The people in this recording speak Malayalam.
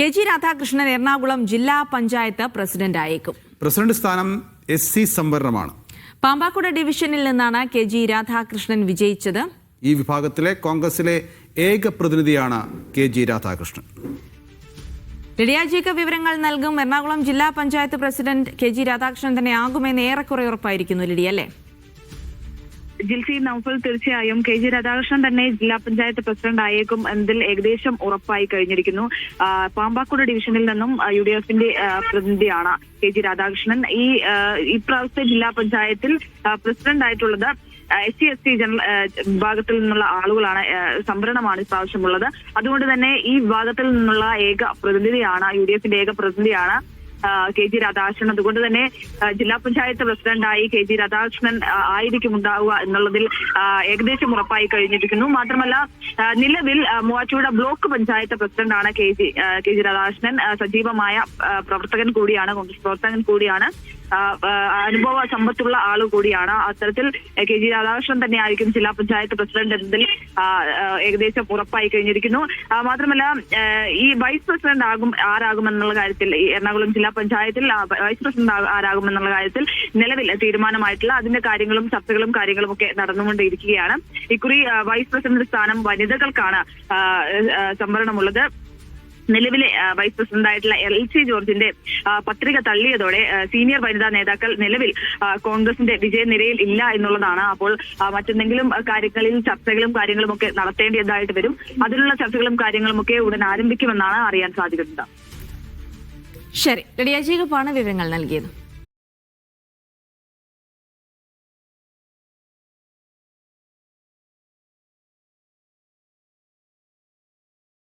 കെ ജി രാധാകൃഷ്ണൻ എറണാകുളം ജില്ലാ പഞ്ചായത്ത് പ്രസിഡന്റായേക്കും. പ്രസിഡന്റ് സ്ഥാനം എസ് സി സംവരണമാണ്. പാമ്പാക്കുട ഡിവിഷനിൽ നിന്നാണ് കെ ജി രാധാകൃഷ്ണൻ വിജയിച്ചത്. ഈ വിഭാഗത്തിലെ കോൺഗ്രസിലെ ഏക പ്രതിനിധിയാണ് കെ ജി രാധാകൃഷ്ണൻ. ലിഡിയാജിക്ക് വിവരങ്ങൾ നൽകും. എറണാകുളം ജില്ലാ panchayat president K G Radhakrishnan തന്നെ ആകുമെന്ന് ഏറെക്കുറെ ഉറപ്പായിരിക്കുന്നു ലിഡി അല്ലേ ജിൽസി നൌഫൽ തീർച്ചയായും കെ ജി രാധാകൃഷ്ണൻ തന്നെ ജില്ലാ പഞ്ചായത്ത് പ്രസിഡന്റ് ആയേക്കും എന്നതിൽ ഏകദേശം ഉറപ്പായി കഴിഞ്ഞിരിക്കുന്നു. പാമ്പാക്കുട ഡിവിഷനിൽ നിന്നും യു ഡി എഫിന്റെ പ്രതിനിധിയാണ് കെ ജി രാധാകൃഷ്ണൻ. ഈ ഇപ്രാവശ്യത്തെ ജില്ലാ പഞ്ചായത്തിൽ പ്രസിഡന്റ് ആയിട്ടുള്ളത് S C S T general വിഭാഗത്തിൽ നിന്നുള്ള ആളുകളാണ് സംവരണമാണ് ഇപ്രാവശ്യമുള്ളത് അതുകൊണ്ട് തന്നെ ഈ വിഭാഗത്തിൽ നിന്നുള്ള ഏക പ്രതിനിധിയാണ് യു ഡി എഫിന്റെ ഏക പ്രതിനിധിയാണ് കെ ജി രാധാകൃഷ്ണൻ. അതുകൊണ്ട് തന്നെ ജില്ലാ പഞ്ചായത്ത് പ്രസിഡന്റായി കെ ജി രാധാകൃഷ്ണൻ ആയിരിക്കും ഉണ്ടാവുക എന്നുള്ളതിൽ ഏകദേശം ഉറപ്പായി കഴിഞ്ഞിരിക്കുന്നു. മാത്രമല്ല നിലവിൽ മൂവാറ്റുപുഴ ബ്ലോക്ക് പഞ്ചായത്ത് പ്രസിഡന്റാണ് K G K G Radhakrishnan. സജീവമായ പ്രവർത്തകൻ കൂടിയാണ് കോൺഗ്രസ് പ്രവർത്തകൻ കൂടിയാണ്. അനുഭവ സമ്പത്തുള്ള ആൾ കൂടിയാണ്. അത്തരത്തിൽ കെ ജി രാധാകൃഷ്ണൻ തന്നെ ആയിരിക്കും ജില്ലാ പഞ്ചായത്ത് പ്രസിഡന്റ് എന്നതിൽ ഏകദേശം ഉറപ്പായി കഴിഞ്ഞിരിക്കുന്നു. മാത്രമല്ല ഈ വൈസ് പ്രസിഡന്റ് ആകും ആരാകുമെന്നുള്ള കാര്യത്തിൽ എറണാകുളം ജില്ലാ പഞ്ചായത്തിൽ വൈസ് പ്രസിഡന്റ് ആരാകുമെന്നുള്ള കാര്യത്തിൽ നിലവിൽ തീരുമാനമായിട്ടുള്ള അതിന്റെ കാര്യങ്ങളും ചർച്ചകളും കാര്യങ്ങളും ഒക്കെ നടന്നുകൊണ്ടിരിക്കുകയാണ്. ഇക്കുറി വൈസ് പ്രസിഡന്റ് സ്ഥാനം വനിതകൾക്കാണ് സംവരണമുള്ളത്. നിലവിലെ വൈസ് പ്രസിഡന്റായിട്ടുള്ള എൽ സി ജോർജിന്റെ പത്രിക തള്ളിയതോടെ സീനിയർ വനിതാ നേതാക്കൾ നിലവിൽ കോൺഗ്രസിന്റെ വിജയനിരയിൽ ഇല്ല എന്നുള്ളതാണ്. അപ്പോൾ മറ്റെന്തെങ്കിലും കാര്യങ്ങളിൽ ചർച്ചകളും കാര്യങ്ങളും ഒക്കെ നടത്തേണ്ടതായിട്ട് വരും. അതിനുള്ള ചർച്ചകളും കാര്യങ്ങളും ഒക്കെ ഉടൻ ആരംഭിക്കുമെന്നാണ് അറിയാൻ സാധിക്കുന്നത്. ശരി. ലിഡിയാജികപ്പാണ് വിവരങ്ങൾ നൽകിയത്.